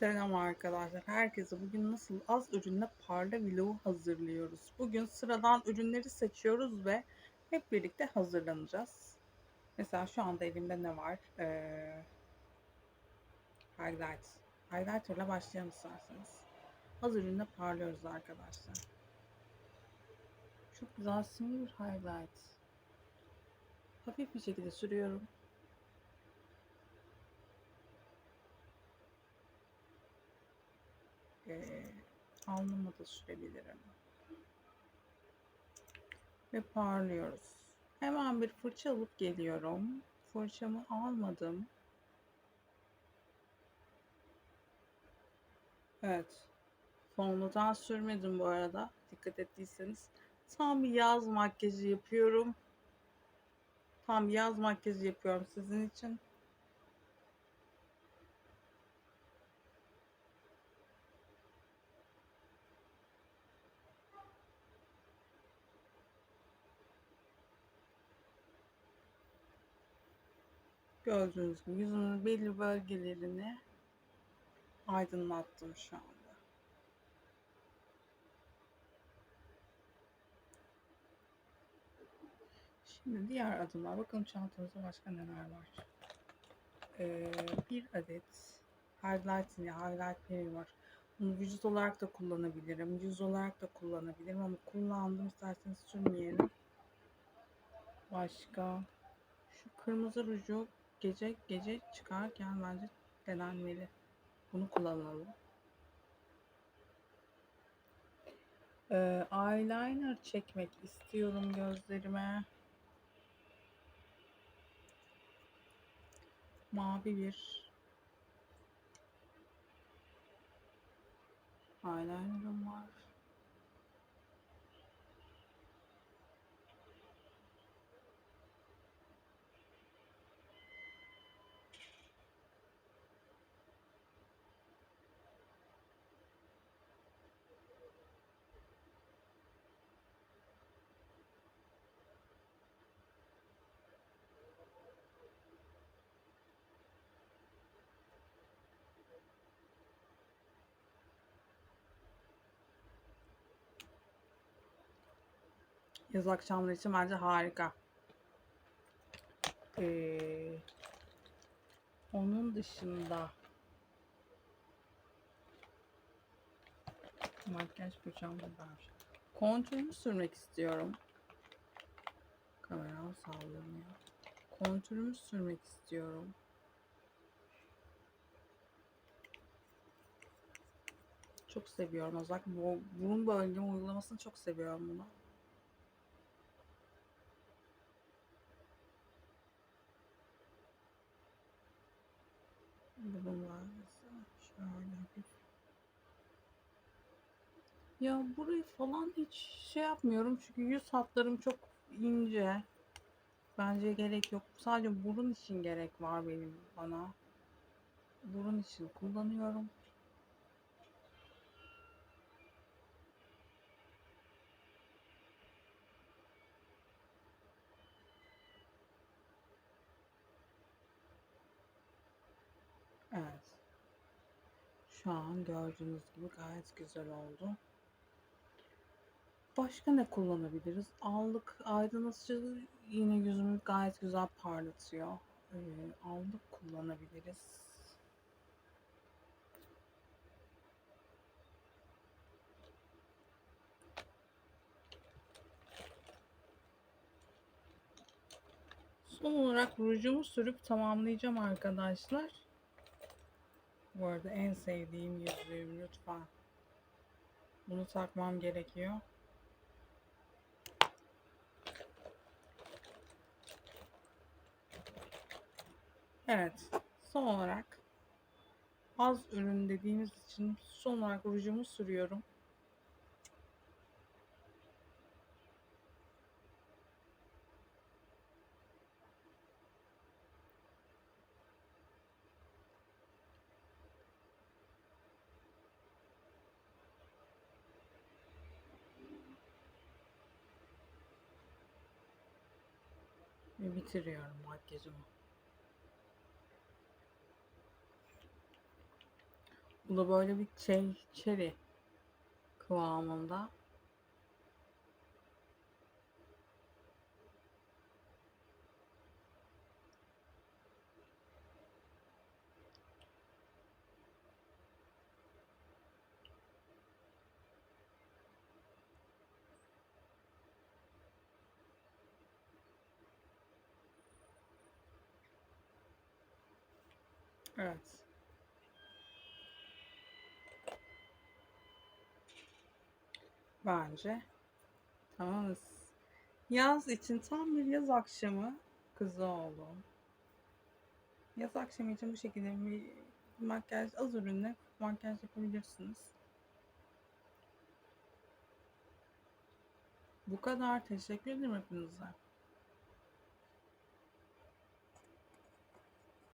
Selam arkadaşlar. Herkese bugün nasıl az ürünle parla vlogu hazırlıyoruz. Bugün sıradan ürünleri seçiyoruz ve hep birlikte hazırlanacağız. Mesela şu anda elimde ne var? Ee, highlight. Highlighter ile başlayalım isterseniz. Az ürünle parlıyoruz arkadaşlar. Çok güzel simli bir highlight. Hafif bir şekilde sürüyorum. E, alnıma da sürebilirim. Ve parlıyoruz. Hemen bir fırça alıp geliyorum. Fırçamı almadım. Evet. Fondöten sürmedim bu arada. Dikkat ettiyseniz. Tam bir yaz makyajı yapıyorum. Tam yaz makyajı yapıyorum sizin için. Gördüğünüz gibi yüzümün belli bölgelerini aydınlattım şu anda. Şimdi diğer adımlar. Bakalım çantamızda başka neler var. Ee, bir adet highlight peni var. Bunu vücut olarak da kullanabilirim. Yüz olarak da kullanabilirim ama kullandım isterseniz sürmeyelim. Başka şu kırmızı ruju gece gece çıkarken bence denenmeli. Bunu kullanalım. Ee, eyeliner çekmek istiyorum gözlerime. Mavi bir eyelinerım var. Yaz akşamları için bence harika. Ee, onun dışında makyaj fırçam var. Kontürümü sürmek istiyorum. Kameram sallanıyor. Kontürümü sürmek istiyorum. Çok seviyorum. Özellikle bu burun bölgeme uygulamasını çok seviyorum bunu. Burunlar mesela şöyle hafif. Ya burayı falan hiç şey yapmıyorum çünkü yüz hatlarım çok ince. Bence gerek yok. Sadece burun için gerek var benim bana. Burun için kullanıyorum. Evet. Şu an gördüğünüz gibi gayet güzel oldu. Başka ne kullanabiliriz? Allık aydınlatıcı yine yüzümü gayet güzel parlatıyor. Ee, allık kullanabiliriz. Son olarak rujumu sürüp tamamlayacağım arkadaşlar. Bu arada en sevdiğim yüzüğüm lütfen. Bunu takmam gerekiyor. Evet. Son olarak az ürün dediğimiz için son olarak rujumu sürüyorum. Bitiriyorum makyajımı. Bu da böyle bir şey, çeri kıvamında. Evet. Bence tamamız. Yaz için tam bir yaz akşamı kızı oğlum. Yaz akşamı için bu şekilde bir makyaj az ürünle makyaj yapabilirsiniz. Bu kadar. Teşekkür ederim hepinize.